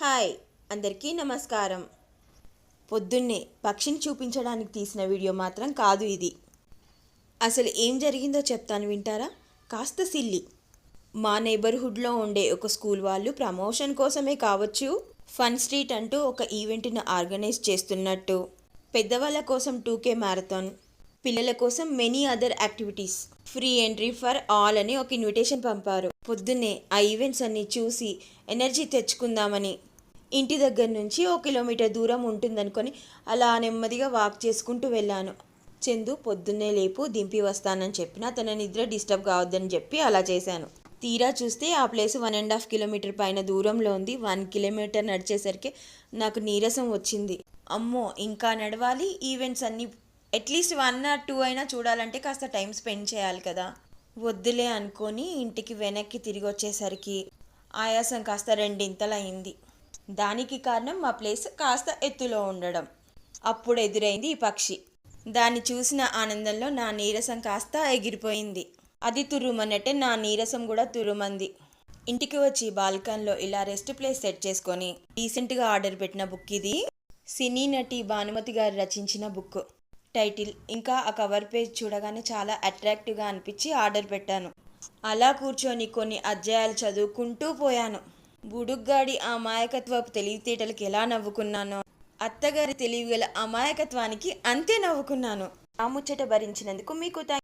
Hi అందరికీ నమస్కారం. పొద్దున్నే పక్షిని చూపించడానికి తీసిన వీడియో మాత్రం కాదు ఇది. అసలు ఏం జరిగిందో చెప్తాను వింటారా? కాస్త సిల్లి. మా నైబర్హుడ్లో ఉండే ఒక స్కూల్ వాళ్ళు ప్రమోషన్ కోసమే కావచ్చు ఫన్ స్ట్రీట్ అంటూ ఒక ఈవెంట్ను ఆర్గనైజ్ చేస్తున్నట్టు. పెద్దవాళ్ళ కోసం టూకే మ్యారథాన్ పిల్లల కోసం many other activities free entry for all అని ఒక ఇన్విటేషన్ పంపారు. పొద్దున్నే ఆ ఈవెంట్స్ అన్నీ చూసి ఎనర్జీ తెచ్చుకుందామని ఇంటి దగ్గర నుంచి ఓ కిలోమీటర్ దూరం ఉంటుందనుకొని అలా నెమ్మదిగా వాక్ చేసుకుంటూ వెళ్ళాను. చందు పొద్దున్నే లేపు దింపి వస్తానని చెప్పిన తన నిద్ర డిస్టర్బ్ కావద్దని చెప్పి అలా చేశాను. తీరా చూస్తే ఆ place one and half kilometre పైన దూరంలో ఉంది. వన్ కిలోమీటర్ నడిచేసరికి నాకు నీరసం వచ్చింది. అమ్మో ఇంకా నడవాలి? ఈవెంట్స్ అన్నీ అట్లీస్ట్ వన్ ఆర్ టూ అయినా చూడాలంటే కాస్త టైం స్పెండ్ చేయాలి కదా. వద్దులే అనుకొని ఇంటికి వెనక్కి తిరిగి వచ్చేసరికి ఆయాసం కాస్త రెండింతలయింది. దానికి కారణం మా ప్లేస్ కాస్త ఎత్తులో ఉండడం. అప్పుడు ఎదురైంది ఈ పక్షి. దాన్ని చూసిన ఆనందంలో నా నీరసం కాస్త ఎగిరిపోయింది. అది తురుమన్నట్టే నా నీరసం కూడా తురుమంది. ఇంటికి వచ్చి బాల్కన్లో ఇలా రెస్ట్ ప్లేస్ సెట్ చేసుకొని రీసెంట్గా ఆర్డర్ పెట్టిన బుక్ ఇది. సినీ నటి భానుమతి గారు రచించిన బుక్. టైటిల్. ఇంకా ఆ కవర్ పేజ్ చూడగానే చాలా అట్రాక్టివ్గా అనిపించి ఆర్డర్ పెట్టాను. అలా కూర్చొని కొన్ని అధ్యాయాలు చదువుకుంటూ పోయాను. బుడుగ్గాడి అమాయకత్వపు తెలివితేటలకి ఎలా నవ్వుకున్నానో అత్తగారి తెలివిగల అమాయకత్వానికి అంతే నవ్వుకున్నాను. ఆ ముచ్చట భరించినందుకు మీకు థ్యాంక్